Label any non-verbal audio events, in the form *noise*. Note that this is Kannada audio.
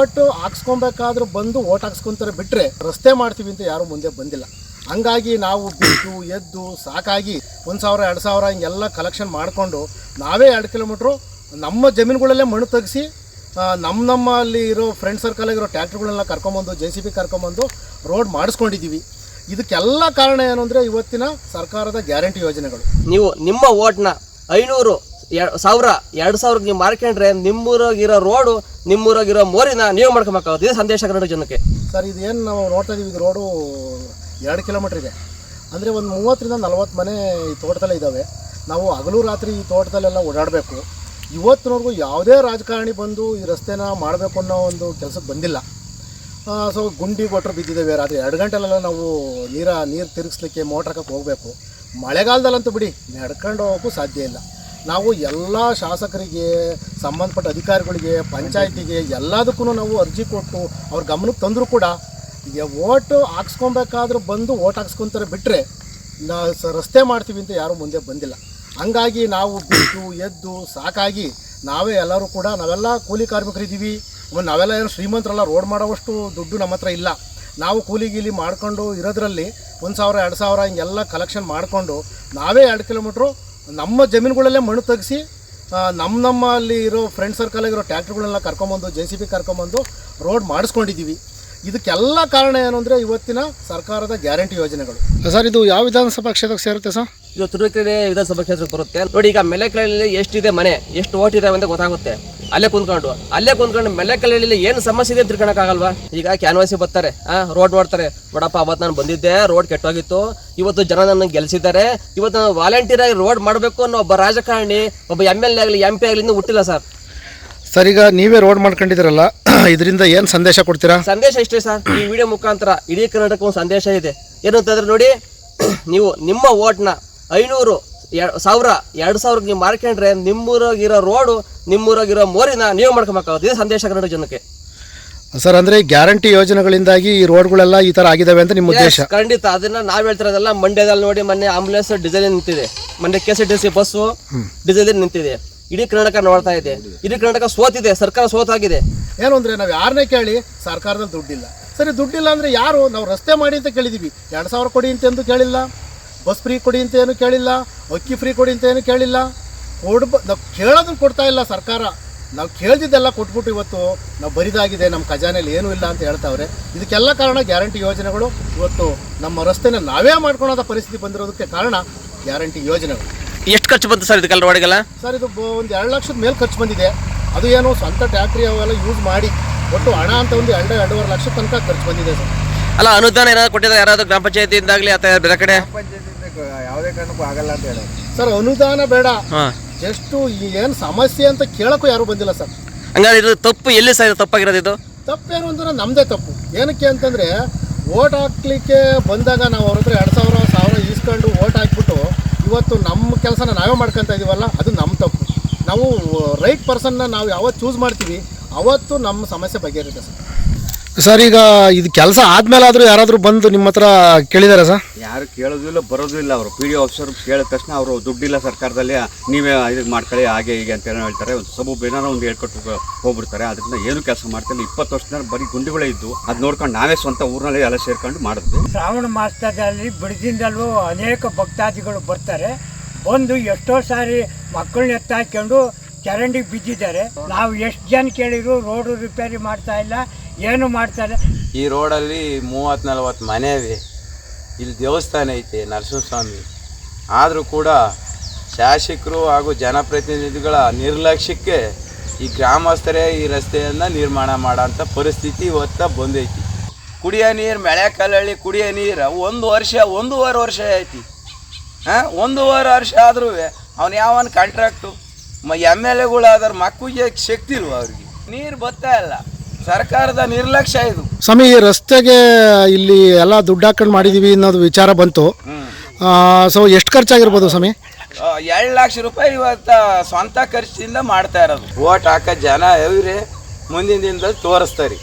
ಓಟ್ ಹಾಕ್ಸ್ಕೊಬೇಕಾದ್ರೂ ಬಂದು ಓಟ್ ಹಾಕ್ಸ್ಕೊಂತಾರೆ ಬಿಟ್ರೆ ರಸ್ತೆ ಮಾಡ್ತೀವಿ ಅಂತ ಯಾರು ಮುಂದೆ ಬಂದಿಲ್ಲ. ಹಂಗಾಗಿ ನಾವು ಬಿದ್ದು, ಎದ್ದು, ಸಾಕಾಗಿ ಒಂದು ಸಾವಿರ, ಎರಡು ಸಾವಿರ ಹಿಂಗೆಲ್ಲ ಕಲೆಕ್ಷನ್ ಮಾಡಿಕೊಂಡು ನಾವೇ ಎರಡು ಕಿಲೋಮೀಟ್ರು ನಮ್ಮ ಜಮೀನುಗಳಲ್ಲೇ ಮಣ್ಣು ತೆಗೆಸಿ ನಮ್ಮ ನಮ್ಮ ಅಲ್ಲಿ ಇರೋ ಫ್ರೆಂಡ್ ಸರ್ಕಲಾಗಿರೋ ಟ್ಯಾಕ್ಟ್ರುಗಳನ್ನೆಲ್ಲ ಕರ್ಕೊಂಬಂದು ಜೆ ಸಿ ಬಿ ಕರ್ಕೊಂಬಂದು ರೋಡ್ ಮಾಡಿಸ್ಕೊಂಡಿದ್ದೀವಿ ಇದಕ್ಕೆಲ್ಲ ಕಾರಣ ಏನು ಅಂದರೆ ಇವತ್ತಿನ ಸರ್ಕಾರದ ಗ್ಯಾರಂಟಿ ಯೋಜನೆಗಳು. ನೀವು ನಿಮ್ಮ ಓಟ್ನ ಐನೂರು ಸಾವಿರ, ಎರಡು ಸಾವಿರಕ್ಕೆ ನೀವು ಮಾರ್ಕೊಂಡ್ರೆ ನಿಮ್ಮೂರಾಗಿರೋ ರೋಡು, ನಿಮ್ಮೂರಾಗಿರೋ ಮೋರಿನ ನೀವು ಮಾಡ್ಕೊಬೇಕಾಗುತ್ತೆ. ಇದೇ ಸಂದೇಶ ಕನ್ನಡ ಜನಕ್ಕೆ. ಸರ್, ಇದೇನು ನಾವು ನೋಡ್ತಾ ಇದೀವಿ, ಇದು ರೋಡು ಎರಡು ಕಿಲೋಮೀಟ್ರ್ ಇದೆ. ಅಂದರೆ ಒಂದು ಮೂವತ್ತರಿಂದ ನಲವತ್ತು ಮನೆ ಈ ತೋಟದಲ್ಲೇ ಇದ್ದಾವೆ ನಾವು ಹಗಲು ರಾತ್ರಿ ಈ ತೋಟದಲ್ಲೆಲ್ಲ ಓಡಾಡಬೇಕು. ಇವತ್ತಿನವರೆಗೂ ಯಾವುದೇ ರಾಜಕಾರಣಿ ಬಂದು ಈ ರಸ್ತೆನ ಮಾಡಬೇಕು ಅನ್ನೋ ಒಂದು ಕೆಲಸಕ್ಕೆ ಬಂದಿಲ್ಲ. ಸೊ ಗುಂಡಿ ಕೊಟ್ಟರು ಬಿದ್ದಿದ್ದೇವೆ ರಾತ್ರಿ ಎರಡು ಗಂಟೆಲೆಲ್ಲ ನಾವು ನೀರ, ನೀರು ತಿರುಗಿಸ್ಲಿಕ್ಕೆ ಮೋಟ್ರ್ ಹಾಕಕ್ಕೆ ಹೋಗಬೇಕು. ಮಳೆಗಾಲದಲ್ಲಂತೂ ಬಿಡಿ, ನಡ್ಕೊಂಡು ಹೋಗೋಕ್ಕೂ ಸಾಧ್ಯ ಇಲ್ಲ. ನಾವು ಎಲ್ಲ ಶಾಸಕರಿಗೆ, ಸಂಬಂಧಪಟ್ಟ ಅಧಿಕಾರಿಗಳಿಗೆ, ಪಂಚಾಯತಿಗೆ ಎಲ್ಲದಕ್ಕೂ ನಾವು ಅರ್ಜಿ ಕೊಟ್ಟು ಅವ್ರ ಗಮನಕ್ಕೆ ತಂದರೂ ಕೂಡ ಓಟು ಹಾಕ್ಸ್ಕೊಬೇಕಾದ್ರೂ ಬಂದು ಓಟ್ ಹಾಕ್ಸ್ಕೊತಾರೆ ಬಿಟ್ಟರೆ ನಾ ರಸ್ತೆ ಮಾಡ್ತೀವಿ ಅಂತ ಯಾರೂ ಮುಂದೆ ಬಂದಿಲ್ಲ. ಹಂಗಾಗಿ ನಾವು ಬಿದ್ದು, ಎದ್ದು, ಸಾಕಾಗಿ ನಾವೇ ಎಲ್ಲರೂ ಕೂಡ ನಾವೆಲ್ಲ ಕೂಲಿ ಕಾರ್ಮಿಕರಿದ್ದೀವಿ. ನಾವೆಲ್ಲ ಏನು ಶ್ರೀಮಂತರೆಲ್ಲ, ರೋಡ್ ಮಾಡೋವಷ್ಟು ದುಡ್ಡು ನಮ್ಮ ಹತ್ರ ಇಲ್ಲ. ನಾವು ಕೂಲಿ ಗೀಲಿ ಮಾಡ್ಕೊಂಡು ಇರೋದ್ರಲ್ಲಿ ಒಂದು ಸಾವಿರ, ಎರಡು ಸಾವಿರ ಹಿಂಗೆಲ್ಲ ಕಲೆಕ್ಷನ್ ಮಾಡಿಕೊಂಡು ನಾವೇ ಎರಡು ಕಿಲೋಮೀಟ್ರು ನಮ್ಮ ಜಮೀನುಗಳಲ್ಲೇ ಮಣ್ಣು ತೆಗೆಸಿ ನಮ್ಮ ನಮ್ಮ ಅಲ್ಲಿ ಇರೋ ಫ್ರೆಂಡ್ ಸರ್ಕಲಾಗಿರೋ ಟ್ಯಾಕ್ಟ್ರುಗಳನ್ನೆಲ್ಲ ಕರ್ಕೊಂಬಂದು ಜೆ ಸಿ ಬಿ ಕರ್ಕೊಂಬಂದು ರೋಡ್ ಮಾಡಿಸ್ಕೊಂಡಿದ್ದೀವಿ ಇದಕ್ಕೆಲ್ಲ ಕಾರಣ ಏನು ಅಂದರೆ ಇವತ್ತಿನ ಸರ್ಕಾರದ ಗ್ಯಾರಂಟಿ ಯೋಜನೆಗಳು. ಸರ್ ಇದು ಯಾವ ವಿಧಾನಸಭಾ ಕ್ಷೇತ್ರಕ್ಕೆ ಸೇರುತ್ತೆ ಸರ್? ಇದು ತುರುಕೆರೆ ವಿಧಾನಸಭಾ ಕ್ಷೇತ್ರಕ್ಕೆ ಬರುತ್ತೆ. ನೋಡಿ ಈಗ ಮೆಲೆಕಳಲ್ಲಿ ಎಷ್ಟಿದೆ ಮನೆ ಎಷ್ಟು ಓಟ್ ಇದೆ ಅಂತ ಗೊತ್ತಾಗುತ್ತೆ. ಅಲ್ಲೇ ಕುಂತ್ಕೊಂಡು ಅಲ್ಲೇ ಕುಂತ್ಕೊಂಡು ಮೆಲೆಕಲಲ್ಲಿ ಏನು ಸಮಸ್ಯೆ ಇದೆ ಅಂತ ತಿಳ್ಕೊಳಕ್ಕಾಗಲ್ವಾ? ಈಗ ಕ್ಯಾನ್ವಾಸಿ ಬರ್ತಾರೆ ಆ ರೋಡ್ ಮಾಡ್ತಾರೆ ನೋಡಪ್ಪ ಅವತ್ತು ನಾನು ಬಂದಿದ್ದೆ ರೋಡ್ ಕೆಟ್ಟೋಗಿತ್ತು. ಇವತ್ತು ಜನ ನನ್ನ ಗೆಲ್ಸಿದ್ದಾರೆ. ಇವತ್ತು ನಾನು ವಾಲಂಟಿಯರ್ ಆಗಿ ರೋಡ್ ಮಾಡಬೇಕು ಅನ್ನೋ ಒಬ್ಬ ರಾಜಕಾರಣಿ ಒಬ್ಬ ಎಂ ಎಲ್ ಎ ಆಗಲಿ ಎಂ ಪಿ ಆಗಲಿ ಇನ್ನೂ ಹುಟ್ಟಿಲ್ಲ ಸರ್. ಸರ್ ಈಗ ನೀವೇ ರೋಡ್ ಮಾಡ್ಕೊಂಡಿದ್ದೀರಲ್ಲ *clears throat* ಇದರಿಂದ ಏನು ಸಂದೇಶ ಕೊಡ್ತೀರಾ? ಸಂದೇಶ ಇಷ್ಟೇ ಸರ್. ಈ ವಿಡಿಯೋ ಮುಖಾಂತರ ಇಡೀ ಕರ್ನಾಟಕ ಒಂದು ಸಂದೇಶ ಇದೆ. ಏನಂತಂದ್ರೆ ನೋಡಿ *clears throat* ನೀವು ನಿಮ್ಮ ಓಟ್ನ ಐನೂರು ಎ- ಸಾವಿರ ಎರಡು ಸಾವಿರಕ್ಕೆ ನೀವು ಮಾರ್ಕೊಂಡ್ರೆ ನಿಮ್ಮೂರಾಗಿರೋ ರೋಡು ನಿಮ್ಮೂರಾಗಿರೋ ಮೋರಿನ ನೀವು ಮಾಡ್ಕೊಬೇಕಾಗುತ್ತೆ. ಇದೇ ಸಂದೇಶ ಕನ್ನಡ ಜನಕ್ಕೆ. ಸರ್ ಅಂದ್ರೆ ಗ್ಯಾರಂಟಿ ಯೋಜನೆಗಳಿಂದಾಗಿ ಈ ರೋಡ್ಗಳೆಲ್ಲ ಈ ಥರ ಆಗಿದಾವೆ ಅಂತ ನಿಮ್ಮ ಉದ್ದೇಶ? ಖಂಡಿತ. ಅದನ್ನ ನಾವ್ ಹೇಳ್ತಿರೋದೆಲ್ಲ ಮಂಡ್ಯದಲ್ಲಿ ನೋಡಿ ಮೊನ್ನೆ ಆಂಬುಲೆನ್ಸ್ ಡೀಸೆಲ್ ನಿಂತಿದೆ. ಮೊನ್ನೆ K C T C bus diesel ನಿಂತಿದೆ. ಇಡೀ ಕರ್ನಾಟಕ ನೋಡ್ತಾ ಇದೆ. ಇಡೀ ಕರ್ನಾಟಕ ಸೋತಿದೆ. ಸರ್ಕಾರ ಸೋತಾಗಿದೆ. ಏನು ಅಂದ್ರೆ ನಾವು ಯಾರನ್ನೇ ಕೇಳಿ ಸರ್ಕಾರದಲ್ಲಿ ದುಡ್ಡಿಲ್ಲ. ಸರಿ ದುಡ್ಡಿಲ್ಲ ಅಂದ್ರೆ ಯಾರು? ನಾವು ರಸ್ತೆ ಮಾಡಿ ಅಂತ ಕೇಳಿದೀವಿ. ಎರಡು ಸಾವಿರ ಕೊಡಿ ಅಂತ ಎಂದು ಕೇಳಿಲ್ಲ. ಬಸ್ ಫ್ರೀ ಕೊಡಿ ಅಂತ ಏನು ಕೇಳಿಲ್ಲ ಅಕ್ಕಿ ಫ್ರೀ ಕೊಡಿ ಅಂತ ಏನು ಕೇಳಿಲ್ಲ. ಕೊಡ್ಬ ನಾವು ಕೇಳೋದನ್ನು ಕೊಡ್ತಾ ಇಲ್ಲ ಸರ್ಕಾರ. ನಾವು ಕೇಳ್ದಿದ್ದೆಲ್ಲ ಕೊಟ್ಬಿಟ್ಟು ಇವತ್ತು ನಾವು ಬರಿದಾಗಿದೆ ನಮ್ಮ ಖಜಾನೆಯಲ್ಲಿ ಏನೂ ಇಲ್ಲ ಅಂತ ಹೇಳ್ತಾವ್ರೆ. ಇದಕ್ಕೆಲ್ಲ ಕಾರಣ ಗ್ಯಾರಂಟಿ ಯೋಜನೆಗಳು. ಇವತ್ತು ನಮ್ಮ ರಸ್ತೆನ ನಾವೇ ಮಾಡ್ಕೊಳೋದ ಪರಿಸ್ಥಿತಿ ಬಂದಿರೋದಕ್ಕೆ ಕಾರಣ ಗ್ಯಾರಂಟಿ ಯೋಜನೆಗಳು. ಎಷ್ಟು ಖರ್ಚು ಬಂತು ಸರ್ ಇದಕ್ಕೆಲ್ಲ ರೋಡ್ಗೆಲ್ಲ? ಸರ್ ಇದು ಒಂದು ಎರಡು ಲಕ್ಷದ ಮೇಲೆ ಖರ್ಚು ಬಂದಿದೆ. ಅದು ಏನು ಸ್ವಂತ ಟ್ಯಾಕ್ಟ್ರಿ ಅವೆಲ್ಲ ಯೂಸ್ ಮಾಡಿ ಒಟ್ಟು ಹಣ ಅಂತ ಒಂದು ಎರಡು ಎರಡೂವರೆ ಲಕ್ಷ ತನಕ ಖರ್ಚು ಬಂದಿದೆ ಸರ್. ಅಲ್ಲ ಅನುದಾನ ಏನಾದ್ರು ಕೊಟ್ಟಿದ್ದಾರೆ ಯಾರಾದರೂ ಗ್ರಾಮ ಪಂಚಾಯತಿಯಿಂದಾಗಲಿ ಅಥವಾ ಬೇರೆ ಕಡೆ? ಯಾವುದೇ ಕಾರಣಕ್ಕೂ ಆಗಲ್ಲ ಅಂತ ಹೇಳಿ. ಸರ್ ಅನುದಾನ ಬೇಡ. ಹಾಂ. ಏನ್ ಏನು ಸಮಸ್ಯೆ ಅಂತ ಕೇಳಕ್ಕೂ ಯಾರು ಬಂದಿಲ್ಲ ಸರ್. ಹಂಗಾದ್ರೆ ಇದು ತಪ್ಪು ಎಲ್ಲಿ ಸರ್ ಇದು ತಪ್ಪಾಗಿರೋದು ಇದು? ತಪ್ಪೇನು ಅಂದ್ರೆ ನಮ್ಮದೇ ತಪ್ಪು. ಏನಕ್ಕೆ ಅಂತಂದರೆ ಓಟ್ ಹಾಕ್ಲಿಕ್ಕೆ ಬಂದಾಗ ನಾವು ಅವ್ರ ಹತ್ರ ಎರಡು ಸಾವಿರ ಸಾವಿರ ಈಸ್ಕೊಂಡು ಓಟ್ ಹಾಕ್ಬಿಟ್ಟು ಇವತ್ತು ನಮ್ಮ ಕೆಲಸನ ನಾವೇ ಮಾಡ್ಕೊತಾ ಇದೀವಲ್ಲ ಅದು ನಮ್ಮ ತಪ್ಪು. ನಾವು ರೈಟ್ ಪರ್ಸನ್ನ ನಾವು ಯಾವತ್ತು ಚೂಸ್ ಮಾಡ್ತೀವಿ ಅವತ್ತು ನಮ್ಮ ಸಮಸ್ಯೆ ಬಗೆಹರಿದೆ ಸರ್. ಸರ್ ಈಗ ಇದು ಕೆಲಸ ಆದ್ಮೇಲಾದ್ರೂ ಯಾರಾದರೂ ಬಂದು ನಿಮ್ಮ ಹತ್ರ ಕೇಳಿದಾರೆ ಸರ್? ಯಾರು ಕೇಳೋದು ಇಲ್ಲ ಬರೋದು ಇಲ್ಲ ಅವರು. ಪಿ ಡಿ ಆಫೀಸರ್ ಕೇಳಿದ ತಕ್ಷಣ ಅವರು ದುಡ್ಡಿಲ್ಲ ಸರ್ಕಾರದಲ್ಲಿ ನೀವೇ ಇದಕ್ಕೆ ಮಾಡ್ಕೊಳ್ಳಿ ಹಾಗೆ ಹೀಗೆ ಅಂತ ಏನೋ ಹೇಳ್ತಾರೆ. ಒಂದು ಸಬೂಬ್ ಏನಾರ ಒಂದು ಹೇಳ್ಕೊಟ್ಟು ಹೋಗ್- ಹೋಗ್ಬಿಡ್ತಾರೆ. ಅದರಿಂದ ಏನು ಕೆಲಸ ಮಾಡ್ತಿಲ್ಲ. ಇಪ್ಪತ್ತು ವರ್ಷದ ಬರೀ ಗುಂಡಿಗಳೇ ಇದ್ದು ಅದು ನೋಡ್ಕೊಂಡು ನಾವೇ ಸ್ವಂತ ಊರಿನಲ್ಲಿ ಎಲ್ಲ ಸೇರ್ಕೊಂಡು ಮಾಡಿದ್ವಿ ಶ್ರಾವಣ ಮಾಸದಲ್ಲಿ ಬಿಡದಿಂದಲೂ ಅನೇಕ ಭಕ್ತಾದಿಗಳು ಬರ್ತಾರೆ. ಬಂದು ಎಷ್ಟೋ ಸಾರಿ ಮಕ್ಕಳನ್ನ ಎತ್ತಾಕೊಂಡು ಚರಂಡಿಗೆ ಬಿದ್ದಿದ್ದಾರೆ. ನಾವು ಎಷ್ಟು ಜನ ಕೇಳಿದ್ರು ರೋಡು ರಿಪೇರಿ ಮಾಡ್ತಾ ಇಲ್ಲ. ಏನು ಮಾಡ್ತಾರೆ? ಈ ರೋಡಲ್ಲಿ ಮೂವತ್ತು ನಲ್ವತ್ತು ಮನೆ ಇದೆ. ಇಲ್ಲಿ ದೇವಸ್ಥಾನ ಐತೆ, ನರಸಿಂಹಸ್ವಾಮಿ. ಆದರೂ ಕೂಡ ಶಾಸಕರು ಹಾಗೂ ಜನಪ್ರತಿನಿಧಿಗಳ ನಿರ್ಲಕ್ಷ್ಯಕ್ಕೆ ಈ ಗ್ರಾಮಸ್ಥರೇ ಈ ರಸ್ತೆಯನ್ನು ನಿರ್ಮಾಣ ಮಾಡೋಂಥ ಪರಿಸ್ಥಿತಿ ಇವತ್ತ ಬಂದೈತಿ. ಕುಡಿಯೋ ನೀರು ಮಳೆಕಾಲಹಳ್ಳಿ ಕುಡಿಯೋ ನೀರು, ಒಂದು ವರ್ಷ, ಒಂದೂವರೆ ವರ್ಷ ಐತಿ. ಹಾಂ, ಒಂದೂವರೆ ವರ್ಷ ಆದ್ರೂ ಅವ್ನು ಯಾವನ್ ಕಾಂಟ್ರಾಕ್ಟು ಮ ಎಂ ಎಲ್ ಎಗಳಾದ್ರೆ ಮಕ್ಕಳಿಗೆ ಶಕ್ತಿ ಇಲ್ವ ಅವ್ರಿಗೆ? ನೀರು ಬರ್ತಾ ಇಲ್ಲ. ಸರ್ಕಾರದ ನಿರ್ಲಕ್ಷ್ಯ ಇದು. ಸ್ವಾಮಿ ಈ ರಸ್ತೆಗೆ ಇಲ್ಲಿ ಎಲ್ಲ ದುಡ್ಡು ಹಾಕೊಂಡು ಮಾಡಿದೀವಿ ಅನ್ನೋದು ವಿಚಾರ ಬಂತು. ಸೊ ಎಷ್ಟು ಖರ್ಚಾಗಿರ್ಬೋದು ಸ್ವಾಮಿ? ಎರಡು ಲಕ್ಷ ರೂಪಾಯಿ ಇವತ್ತ ಸ್ವಂತ ಖರ್ಚಿಂದ ಮಾಡ್ತಾ ಇರೋದು. ಓಟ್ ಹಾಕೋ ಜನ ಎವ್ರಿ ಮುಂದಿನ ದಿನದಲ್ಲಿ ತೋರಿಸ್ತಾರೆ.